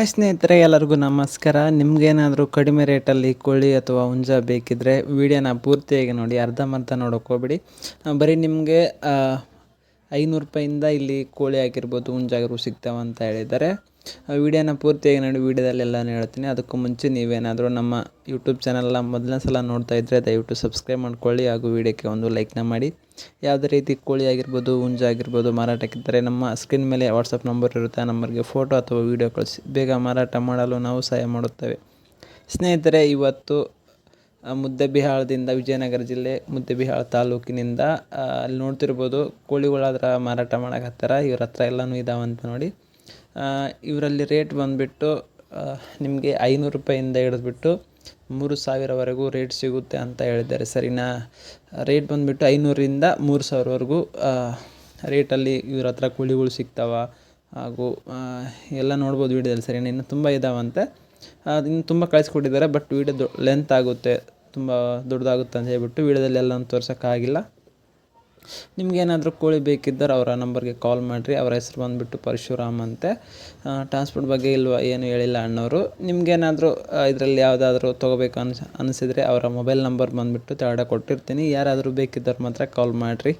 Hi ಸ್ನೇಹಿತರೆ, ಎಲ್ಲರಿಗೂ ನಮಸ್ಕಾರ. ನಿಮ್ಗೇನಾದರೂ ಕಡಿಮೆ ರೇಟಲ್ಲಿ ಕೋಳಿ ಅಥವಾ ಹುಂಜ ಬೇಕಿದ್ದರೆ ವಿಡಿಯೋನ ಪೂರ್ತಿಯಾಗಿ ನೋಡಿ ಅರ್ಧಂಬರ್ಧ ನೋಡೋಕೆ ಹೋಗ್ಬಿಡಿ. ಬರೀ ನಿಮಗೆ ಐನೂರು ರೂಪಾಯಿಂದ ಇಲ್ಲಿ ಕೋಳಿ ಆಗಿರ್ಬೋದು ಹುಂಜಾಗಿರ್ಬೋದು ಸಿಗ್ತಾವೆ ಅಂತ ಹೇಳಿದ್ದಾರೆ. ಆ, ವಿಡಿಯೋನ ಪೂರ್ತಿಯಾಗಿ ನೋಡಿ ವಿಡಿಯೋದಲ್ಲಿ ಎಲ್ಲನೂ ಹೇಳ್ತೀನಿ. ಅದಕ್ಕೂ ಮುಂಚೆ ನೀವೇನಾದರೂ ನಮ್ಮ ಯೂಟ್ಯೂಬ್ ಚಾನಲ್ನ ಮೊದಲನೇ ಸಲ ನೋಡ್ತಾ ಇದ್ದರೆ ದಯವಿಟ್ಟು ಸಬ್ಸ್ಕ್ರೈಬ್ ಮಾಡ್ಕೊಳ್ಳಿ ಹಾಗೂ ವಿಡಿಯೋಕ್ಕೆ ಒಂದು ಲೈಕ್ನ ಮಾಡಿ. ಯಾವುದೇ ರೀತಿ ಕೋಳಿ ಆಗಿರ್ಬೋದು ಹುಂಜ ಆಗಿರ್ಬೋದು ಮಾರಾಟಕ್ಕಿದ್ದರೆ ನಮ್ಮ ಸ್ಕ್ರೀನ್ ಮೇಲೆ ವಾಟ್ಸಪ್ ನಂಬರ್ ಇರುತ್ತೆ. ಆ ನಂಬರ್ಗೆ ಫೋಟೋ ಅಥವಾ ವೀಡಿಯೋ ಕಳಿಸಿ. ಬೇಗ ಮಾರಾಟ ಮಾಡಲು ನಾವು ಸಹಾಯ ಮಾಡುತ್ತೇವೆ. ಸ್ನೇಹಿತರೆ ಇವತ್ತು ಮುದ್ದೆಬಿಹಾಳದಿಂದ ವಿಜಯನಗರ ಜಿಲ್ಲೆ ಮುದ್ದೆಬಿಹಾಳ ತಾಲೂಕಿನಿಂದ ಅಲ್ಲಿ ನೋಡ್ತಿರ್ಬೋದು ಕೋಳಿಗಳಾದ್ರೆ ಮಾರಾಟ ಮಾಡಕತ್ತಾರ ಇವ್ರ ಹತ್ರ ಎಲ್ಲನೂ ಇದಾವಂತ ನೋಡಿ. ಇವರಲ್ಲಿ ರೇಟ್ ಬಂದುಬಿಟ್ಟು ನಿಮಗೆ ಐನೂರು ರೂಪಾಯಿಂದ ಹಿಡಿದ್ಬಿಟ್ಟು ಮೂರು ಸಾವಿರವರೆಗೂ ರೇಟ್ ಸಿಗುತ್ತೆ ಅಂತ ಹೇಳಿದ್ದಾರೆ. ಸರಿನಾ? ರೇಟ್ ಬಂದುಬಿಟ್ಟು ಐನೂರರಿಂದ ಮೂರು ಸಾವಿರವರೆಗೂ ರೇಟಲ್ಲಿ ಇವ್ರ ಹತ್ರ ಕೂಲಿಗಳು ಸಿಗ್ತಾವ. ಹಾಗೂ ಎಲ್ಲ ನೋಡ್ಬೋದು ವೀಡಿಯೋದಲ್ಲಿ ಸರಿನಾ? ಇನ್ನು ತುಂಬ ಇದಾವಂತೆ. ಇನ್ನು ತುಂಬ ಕಳಿಸ್ಕೊಟ್ಟಿದ್ದಾರೆ, ಬಟ್ ವೀಡಿಯೋ ದೊ ಲೆಂತ್ ಆಗುತ್ತೆ. ತುಂಬ ದೊಡ್ಡದಾಗುತ್ತೆ ಅಂತ ಹೇಳ್ಬಿಟ್ಟು ವೀಡಿಯೋದಲ್ಲಿ ಎಲ್ಲ ತೋರ್ಸೋಕ್ಕಾಗಿಲ್ಲ. ನಿಮ್ಗೇನಾದರೂ ಕೋಳಿ ಬೇಕಿದ್ದರೆ ಅವರ ನಂಬರ್ಗೆ ಕಾಲ್ ಮಾಡಿರಿ. ಅವರ ಹೆಸರು ಬಂದುಬಿಟ್ಟು ಪರಶುರಾಮ್ ಅಂತೆ. ಟ್ರಾನ್ಸ್ಪೋರ್ಟ್ ಬಗ್ಗೆ ಇಲ್ವ ಏನು ಹೇಳಿಲ್ಲ ಅಣ್ಣವರು. ನಿಮಗೇನಾದರೂ ಇದರಲ್ಲಿ ಯಾವುದಾದ್ರೂ ತೊಗೋಬೇಕು ಅನ್ಸಿ, ಅನಿಸಿದರೆ ಅವರ ಮೊಬೈಲ್ ನಂಬರ್ ಬಂದುಬಿಟ್ಟು ತೆರಡ ಕೊಟ್ಟಿರ್ತೀನಿ. ಯಾರಾದರೂ ಬೇಕಿದ್ದವ್ರು ಮಾತ್ರ ಕಾಲ್ ಮಾಡಿರಿ.